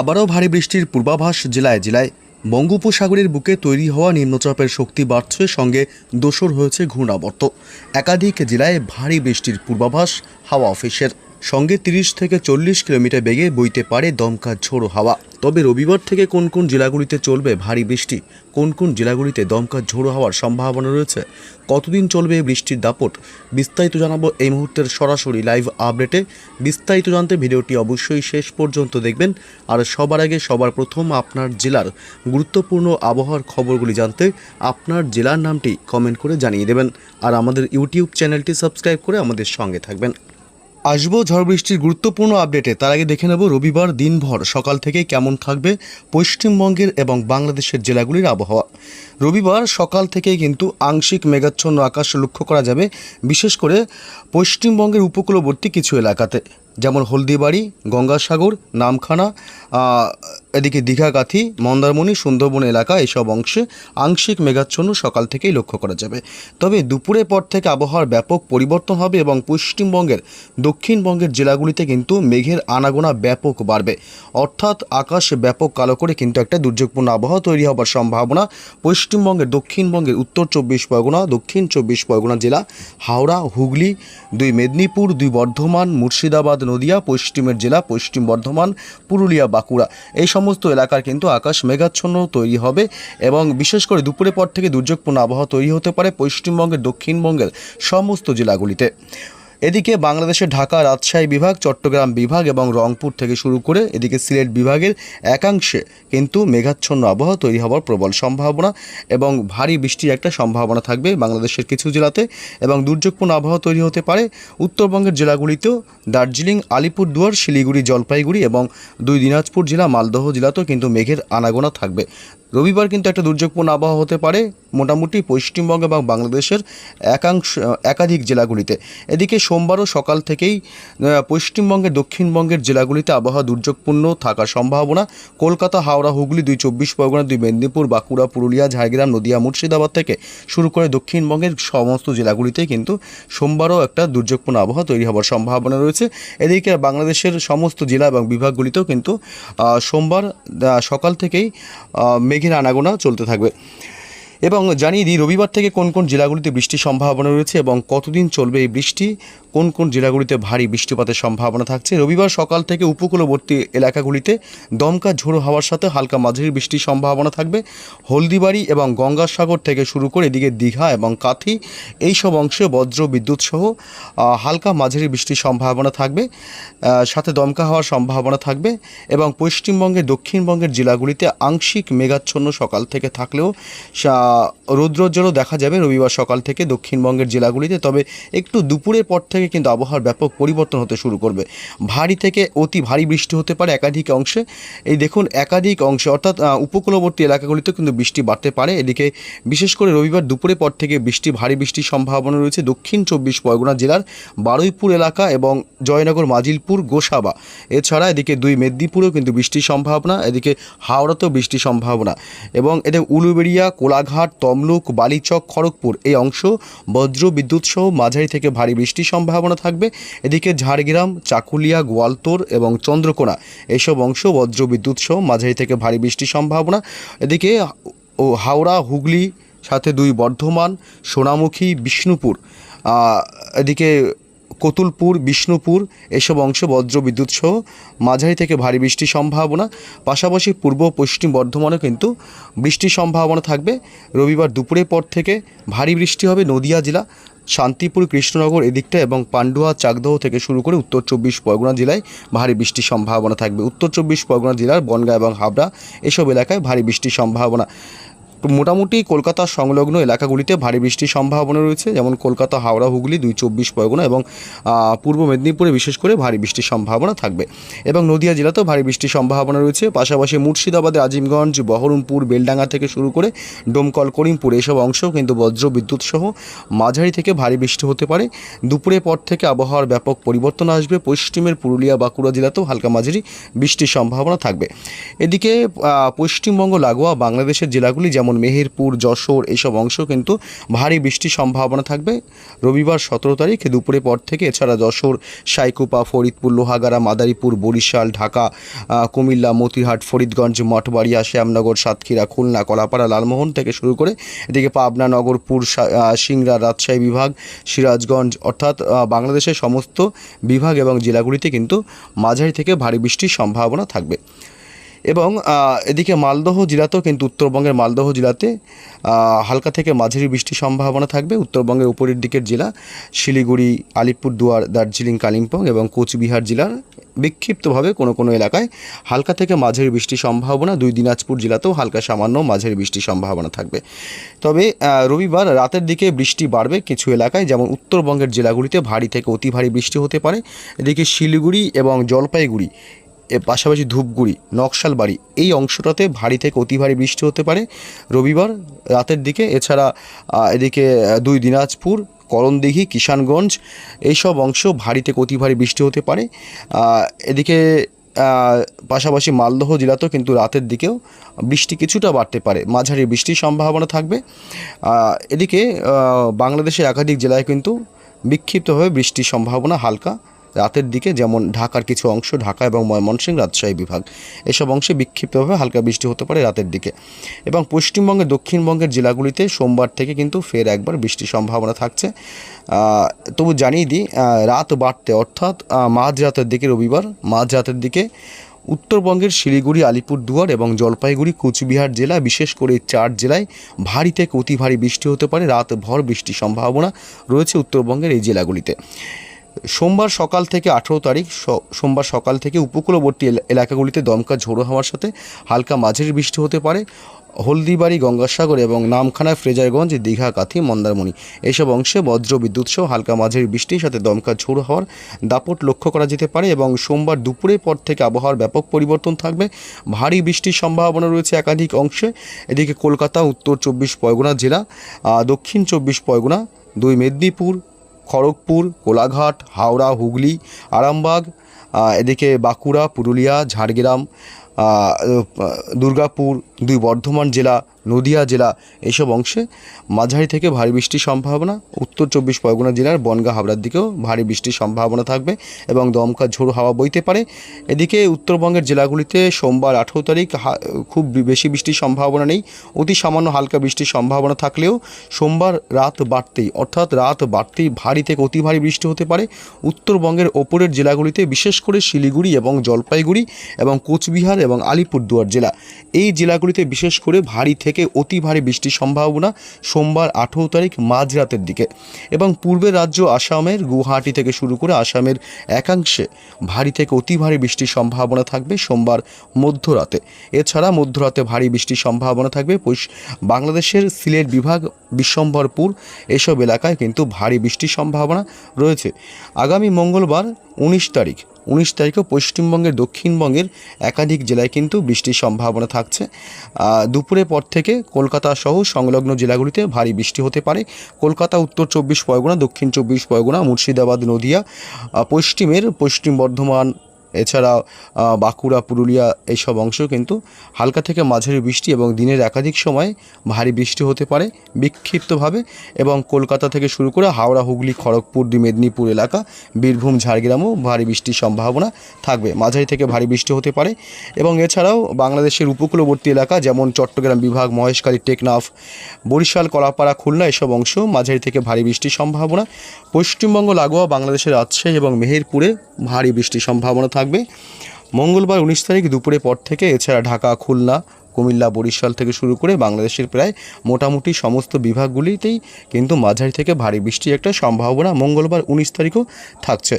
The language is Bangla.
আবারও ভারী বৃষ্টির পূর্বাভাস জেলায় জেলায় বঙ্গোপসাগরের বুকে তৈরি হওয়া নিম্নচাপের শক্তি বাড়ছে, সঙ্গে দোসর হয়েছে ঘূর্ণাবর্ত। একাধিক জেলায় ভারী বৃষ্টির পূর্বাভাস হাওয়া অফিসের। সঙ্গে তিরিশ থেকে চল্লিশ কিলোমিটার বেগে বইতে পারে দমকা ঝোড়ো হাওয়া। তবে রবিবার থেকে কোন কোন জেলাগুলিতে চলবে ভারী বৃষ্টি, কোন কোন জেলাগুলিতে দমকা ঝোড়ো হওয়ার সম্ভাবনা রয়েছে, কতদিন চলবে বৃষ্টির দাপট, বিস্তারিত জানাব এই মুহূর্তের সরাসরি লাইভ আপডেটে। বিস্তারিত জানতে ভিডিওটি অবশ্যই শেষ পর্যন্ত দেখবেন। আর সবার আগে সবার প্রথম আপনার জেলার গুরুত্বপূর্ণ আবহাওয়ার খবরগুলি জানতে আপনার জেলার নামটি কমেন্ট করে জানিয়ে দেবেন। আর আমাদের ইউটিউব চ্যানেলটি সাবস্ক্রাইব করে আমাদের সঙ্গে থাকবেন। আসব ঝড় বৃষ্টির গুরুত্বপূর্ণ আপডেটে তার আগে দেখে নেব রবিবার দিনভর সকাল থেকে কেমন থাকবে পশ্চিমবঙ্গের এবং বাংলাদেশের জেলাগুলির আবহাওয়া। রবিবার সকাল থেকেই কিন্তু আংশিক মেঘাচ্ছন্ন আকাশ লক্ষ্য করা যাবে, বিশেষ করে পশ্চিমবঙ্গের উপকূলবর্তী কিছু এলাকাতে। যেমন হলদিবাড়ি, গঙ্গাসাগর, নামখানা এদিকে দীঘাগাথি, মন্দারমণি, সুন্দরবন এলাকা এসব অংশে আংশিক মেঘাচ্ছন্ন সকাল থেকেই লক্ষ্য করা যাবে। তবে দুপুরের পর থেকে আবহাওয়ার ব্যাপক পরিবর্তন হবে এবং পশ্চিমবঙ্গের দক্ষিণবঙ্গের জেলাগুলিতে কিন্তু মেঘের আনাগোনা ব্যাপক বাড়বে। অর্থাৎ আকাশ ব্যাপক কালো করে কিন্তু একটা দুর্যোগপূর্ণ আবহাওয়া তৈরি হবার সম্ভাবনা পশ্চিমবঙ্গের দক্ষিণবঙ্গের উত্তর চব্বিশ পরগনা, দক্ষিণ চব্বিশ পরগনা জেলা, হাওড়া, হুগলি, দুই মেদিনীপুর, দুই বর্ধমান, মুর্শিদাবাদ নদিয়া, পশ্চিমের জেলা, পশ্চিম বর্ধমান, পুরুলিয়া, বাঁকুড়া। এই সমস্ত এলাকার কিন্তু আকাশ মেঘাচ্ছন্ন তৈরি হবে এবং বিশেষ করে দুপুরের পর থেকে দুর্যোগপূর্ণ আবহাওয়া তৈরি হতে পারে পশ্চিমবঙ্গের দক্ষিণবঙ্গের সমস্ত জেলাগুলিতে। এদিকে বাংলাদেশের ঢাকা রাজশাহী বিভাগ, চট্টগ্রাম বিভাগ এবং রংপুর থেকে শুরু করে এদিকে সিলেট বিভাগের একাংশে কিন্তু মেঘাচ্ছন্ন আবহাওয়া তৈরি হওয়ার প্রবল সম্ভাবনা এবং ভারী বৃষ্টির একটা সম্ভাবনা থাকবে বাংলাদেশের কিছু জেলাতে এবং দুর্যোগপূর্ণ আবহাওয়া তৈরি হতে পারে। উত্তরবঙ্গের জেলাগুলিতেও দার্জিলিং, আলিপুরদুয়ার, শিলিগুড়ি, জলপাইগুড়ি এবং দুই দিনাজপুর জেলা, মালদহ জেলাতেও কিন্তু মেঘের আনাগোনা থাকবে। রবিবার কিন্তু একটা দুর্যোগপূর্ণ আবহাওয়া হতে পারে মোটামুটি পশ্চিমবঙ্গ এবং বাংলাদেশের একাংশ, একাধিক জেলাগুলিতে। এদিকে সোমবারও সকাল থেকেই পশ্চিমবঙ্গের দক্ষিণবঙ্গের জেলাগুলিতে আবহাওয়া দুর্যোগপূর্ণ থাকার সম্ভাবনা। কলকাতা, হাওড়া, হুগলি, দুই চব্বিশ পরগনা, দুই মেদিনীপুর, বাঁকুড়া, পুরুলিয়া, ঝাড়গ্রাম, নদিয়া, মুর্শিদাবাদ থেকে শুরু করে দক্ষিণবঙ্গের সমস্ত জেলাগুলিতে কিন্তু সোমবারও একটা দুর্যোগপূর্ণ আবহাওয়া তৈরি হওয়ার সম্ভাবনা রয়েছে। এদিকে বাংলাদেশের সমস্ত জেলা এবং বিভাগগুলিতেও কিন্তু সোমবার সকাল থেকেই মেঘের আনাগোনা চলতে থাকবে। এবং জানিয়ে দিই, রবিবার থেকে কোন কোন জেলাগুলিতে বৃষ্টির সম্ভাবনা রয়েছে এবং কতদিন চলবে এই বৃষ্টি? কোন কোন জেলাগুলিতে ভারী বৃষ্টিপাতের সম্ভাবনা থাকছে? রবিবার সকাল থেকে উপকূলবর্তী এলাকাগুলিতে দমকা ঝোড়ো হওয়ার সাথে হালকা মাঝারি বৃষ্টির সম্ভাবনা থাকবে। হলদিবাড়ি এবং গঙ্গাসাগর থেকে শুরু করে এদিকে দীঘা এবং কাথি এই সব অংশে বজ্র বিদ্যুৎ সহ হালকা মাঝারি বৃষ্টির সম্ভাবনা থাকবে। সাথে দমকা হওয়ার সম্ভাবনা থাকবে এবং পশ্চিমবঙ্গের দক্ষিণবঙ্গের জেলাগুলিতে আংশিক মেঘাচ্ছন্ন সকাল থেকে থাকলেও রৌদ্রোজ্জ্বলও দেখা যাবে রবিবার সকাল থেকে দক্ষিণবঙ্গের জেলাগুলিতে, তবে একটু দুপুরের পর থেকে কিন্তু আবহাওয়ার ব্যাপক পরিবর্তন হতে শুরু করবে। ভারী থেকে অতি ভারী বৃষ্টি হতে পারে একাধিক অংশে। এই দেখুন, একাধিক অংশে, অর্থাৎ উপকূলবর্তী এলাকাগুলিতে কিন্তু বৃষ্টি বাড়তে পারে। এদিকে বিশেষ করে রবিবার দুপুরের পর থেকে বৃষ্টি, ভারী বৃষ্টির সম্ভাবনা রয়েছে দক্ষিণ চব্বিশ পরগনা জেলার বারুইপুর এলাকা এবং জয়নগর, মাজিলপুর, গোসাবা। এছাড়া এদিকে দুই মেদিনীপুরেও কিন্তু বৃষ্টির সম্ভাবনা, এদিকে হাওড়াতেও বৃষ্টির সম্ভাবনা। এবং এতে উলুবেড়িয়া, কোলাঘাট তমলুক, বালিচক, খড়গপুর। এই অংশ বজ্র বিদ্যুৎ সহ মাঝারি থেকে ভারী বৃষ্টির সম্ভাবনা থাকবে। এদিকে ঝাড়গ্রাম, চাকুলিয়া, গোয়ালতোর এবং চন্দ্রকোনা এসব অংশ বজ্র বিদ্যুৎ সহ মাঝারি থেকে ভারী বৃষ্টির সম্ভাবনা। এদিকে ও হাওড়া, হুগলি, সাথে দুই বর্ধমান, সোনামুখী, বিষ্ণুপুর। এদিকে কতুলপুর, বিষ্ণুপুর এসব অংশ বজ্র বিদ্যুৎ সহ মাঝারি থেকে ভারী বৃষ্টির সম্ভাবনা। পাশাপাশি পূর্ব পশ্চিম বর্ধমানেও কিন্তু বৃষ্টির সম্ভাবনা থাকবে। রবিবার দুপুরের পর থেকে ভারী বৃষ্টি হবে নদিয়া জেলা, শান্তিপুর, কৃষ্ণনগর এদিকটা এবং পান্ডুয়া, চাকদহ থেকে শুরু করে উত্তর চব্বিশ পরগনা জেলায় ভারী বৃষ্টির সম্ভাবনা থাকবে। উত্তর চব্বিশ পরগনা জেলার বনগাঁ এবং হাবড়া এসব এলাকায় ভারী বৃষ্টির সম্ভাবনা। মোটামুটি কলকাতা সংলগ্ন এলাকাগুলিতে ভারী বৃষ্টির সম্ভাবনা রয়েছে, যেমন কলকাতা, হাওড়া, হুগলি, দুই চব্বিশ পরগনা এবং পূর্ব মেদিনীপুরে বিশেষ করে ভারী বৃষ্টির সম্ভাবনা থাকবে এবং নদিয়া জেলাতেও ভারী বৃষ্টির সম্ভাবনা রয়েছে। পাশাপাশি মুর্শিদাবাদের আজিমগঞ্জ বহরমপুর, বেলডাঙ্গা থেকে শুরু করে ডোমকল, করিমপুর এসব অংশেও কিন্তু বজ্র বিদ্যুৎ সহ মাঝারি থেকে ভারী বৃষ্টি হতে পারে। দুপুরের পর থেকে আবহাওয়ার ব্যাপক পরিবর্তন আসবে। পশ্চিমের পুরুলিয়া, বাঁকুড়া জেলাতেও হালকা মাঝারি বৃষ্টির সম্ভাবনা থাকবে। এদিকে পশ্চিমবঙ্গ, লাগোয়া, বাংলাদেশের জেলাগুলি যেমন মেহেরপুর, যশোর এইসব অংশ কিন্তু ভারী বৃষ্টির সম্ভাবনা থাকবে। রবিবার সতেরো তারিখ দুপুরে পর থেকে এছাড়া যশোর, সাইকুপা, ফরিদপুর, লোহাগাড়া, মাদারীপুর, বরিশাল, ঢাকা কুমিল্লা, মতিহাট, ফরিদগঞ্জ, মঠবাড়িয়া, শ্যামনগর, সাতক্ষীরা, খুলনা, কলাপাড়া, লালমোহন থেকে শুরু করে এদিকে পাবনা, নগরপুর সিংড়া, রাজশাহী বিভাগ, সিরাজগঞ্জ অর্থাৎ বাংলাদেশের সমস্ত বিভাগ এবং জেলাগুলিতে কিন্তু মাঝারি থেকে ভারী বৃষ্টির সম্ভাবনা থাকবে। এবং এদিকে মালদহ জেলাতেও কিন্তু উত্তরবঙ্গের মালদহ জেলাতে হালকা থেকে মাঝারি বৃষ্টির সম্ভাবনা থাকবে। উত্তরবঙ্গের উপরের দিকের জেলা শিলিগুড়ি, আলিপুরদুয়ার, দার্জিলিং, কালিম্পং এবং কোচবিহার জেলার বিক্ষিপ্তভাবে কোনো কোনো এলাকায় হালকা থেকে মাঝারি বৃষ্টির সম্ভাবনা। দুই দিনাজপুর জেলাতেও হালকা সামান্য মাঝারি বৃষ্টির সম্ভাবনা থাকবে। তবে রবিবার রাতের দিকে বৃষ্টি বাড়বে কিছু এলাকায়, যেমন উত্তরবঙ্গের জেলাগুলিতে ভারী থেকে অতি ভারী বৃষ্টি হতে পারে। এদিকে শিলিগুড়ি এবং জলপাইগুড়ি এর পাশাপাশি ধূপগুড়ি, নকশালবাড়ি এই অংশটাতে ভারী থেকে অতি ভারী বৃষ্টি হতে পারে। রবিবার রাতের দিকে, এছাড়া এদিকে দুই দিনাজপুর, করণদিঘি, কিষানগঞ্জ এইসব অংশ ভারী থেকে অতি ভারী বৃষ্টি হতে পারে। এদিকে পাশাপাশি মালদহ জেলাতেও কিন্তু রাতের দিকেও বৃষ্টি কিছুটা বাড়তে পারে। মাঝারি বৃষ্টির সম্ভাবনা থাকবে। এদিকে বাংলাদেশের একাধিক জেলায় কিন্তু বিক্ষিপ্তভাবে বৃষ্টির সম্ভাবনা হালকা। রাতের দিকে, যেমন ঢাকার কিছু অংশ, ঢাকা এবং ময়মনসিংহ রাজশাহী বিভাগ। এসব অংশে বিক্ষিপ্তভাবে হালকা বৃষ্টি হতে পারে রাতের দিকে। এবং পশ্চিমবঙ্গের দক্ষিণবঙ্গের জেলাগুলিতে সোমবার থেকে কিন্তু ফের একবার বৃষ্টির সম্ভাবনা থাকছে। তবু জানিয়ে দিই রাত বাড়তে অর্থাৎ মাঝরাতের দিকে রবিবার, মাঝরাতের দিকে উত্তরবঙ্গের শিলিগুড়ি, আলিপুরদুয়ার এবং জলপাইগুড়ি, কুচবিহার জেলা, বিশেষ করে চার জেলায় ভারী থেকে অতি ভারী বৃষ্টি হতে পারে। রাত ভর বৃষ্টির সম্ভাবনা রয়েছে উত্তরবঙ্গের এই জেলাগুলিতে। সোমবার সকাল থেকে আঠেরো তারিখ সোমবার সকাল থেকে উপকূলবর্তী এলাকাগুলিতে দমকা ঝোড়ো হওয়ার সাথে হালকা মাঝের বৃষ্টি হতে পারে। হলদিবাড়ি, গঙ্গাসাগর এবং নামখানা ফ্রেজারগঞ্জ, দীঘা, কাথি, মন্দারমণি এসব অংশে বজ্র বিদ্যুৎ সহ হালকা মাঝের বৃষ্টির সাথে দমকা ঝোড়ো হওয়ার দাপট লক্ষ্য করা যেতে পারে এবং সোমবার দুপুরের পর থেকে আবহাওয়ার ব্যাপক পরিবর্তন থাকবে। ভারী বৃষ্টির সম্ভাবনা রয়েছে একাধিক অংশে। এদিকে কলকাতা, উত্তর চব্বিশ পরগনা জেলা দক্ষিণ চব্বিশ পরগনা, দুই মেদিনীপুর খড়গপুর কোলাঘাট হাওড়া হুগলি আরামবাগ এদিকে বাঁকুড়া পুরুলিয়া ঝাড়গ্রাম দুর্গাপুর দুই বর্ধমান জেলা নদিয়া জেলা এইসব অংশে মাঝারি থেকে ভারী বৃষ্টির সম্ভাবনা। উত্তর চব্বিশ পরগনা জেলার বনগাঁ হাবড়ার দিকেও ভারী বৃষ্টির সম্ভাবনা থাকবে এবং দমকা ঝোড়ো হাওয়া বইতে পারে। এদিকে উত্তরবঙ্গের জেলাগুলিতে সোমবার আঠেরো তারিখ খুব বেশি বৃষ্টির সম্ভাবনা নেই। অতি সামান্য হালকা বৃষ্টির সম্ভাবনা থাকলেও সোমবার রাত বাড়তেই, অর্থাৎ রাত বাড়তেই ভারী থেকে অতি ভারী বৃষ্টি হতে পারে। উত্তরবঙ্গের ওপরের জেলাগুলিতে বিশেষ করে শিলিগুড়ি এবং জলপাইগুড়ি এবং কোচবিহার এবং আলিপুরদুয়ার জেলা। এই জেলাগুলিতে বিশেষ করে ভারী থেকে অতি ভারী বৃষ্টির সম্ভাবনা সোমবার আঠেরো তারিখ মাঝরাতের দিকে। এবং পূর্বের রাজ্য আসামের, গুয়াহাটি থেকে শুরু করে আসামের একাংশে ভারী থেকে অতি ভারী বৃষ্টির সম্ভাবনা থাকবে সোমবার মধ্যরাতে। এছাড়া মধ্যরাতে ভারী বৃষ্টির সম্ভাবনা থাকবে। বাংলাদেশের সিলেট বিভাগ, বিশ্বম্বরপুর এসব এলাকায় কিন্তু ভারী বৃষ্টির সম্ভাবনা রয়েছে। আগামী মঙ্গলবার উনিশ তারিখ উনিশ তারিখেও পশ্চিমবঙ্গের, দক্ষিণবঙ্গের একাধিক জেলায় কিন্তু বৃষ্টির সম্ভাবনা থাকছে। দুপুরের পর থেকে কলকাতা সহ সংলগ্ন জেলাগুলিতে ভারী বৃষ্টি হতে পারে। কলকাতা, উত্তর চব্বিশ পরগনা, দক্ষিণ চব্বিশ পরগনা, মুর্শিদাবাদ, নদিয়া পশ্চিমের পশ্চিম বর্ধমান এছাড়া বাঁকুড়া, পুরুলিয়া এইসব অংশ কিন্তু হালকা থেকে মাঝারি বৃষ্টি এবং দিনের একাধিক সময় ভারী বৃষ্টি হতে পারে বিক্ষিপ্তভাবে এবং কলকাতা থেকে শুরু করে হাওড়া, হুগলি, খড়গপুর মেদিনীপুর এলাকা, বীরভূম, ঝাড়গ্রামও ভারী বৃষ্টির সম্ভাবনা থাকবে। মাঝারি থেকে ভারী বৃষ্টি হতে পারে এবং এছাড়াও বাংলাদেশের উপকূলবর্তী এলাকা যেমন চট্টগ্রাম বিভাগ, মহেশখালী, টেকনাফ, বরিশাল, কলাপাড়া, খুলনা এসব অংশ মাঝারি থেকে ভারী বৃষ্টির সম্ভাবনা। পশ্চিমবঙ্গ, লাগোয়া বাংলাদেশের রাজশাহী এবং মেহেরপুরে ভারী বৃষ্টির সম্ভাবনা থাকবে। মঙ্গলবার উনিশ তারিখ দুপুরে পর থেকে, এছাড়া ঢাকা, খুলনা, কুমিল্লা, বরিশাল থেকে শুরু করে বাংলাদেশের প্রায় মোটামুটি সমস্ত বিভাগগুলিতেই কিন্তু মাঝারি থেকে ভারী বৃষ্টির একটা সম্ভাবনা মঙ্গলবার উনিশ তারিখও থাকছে।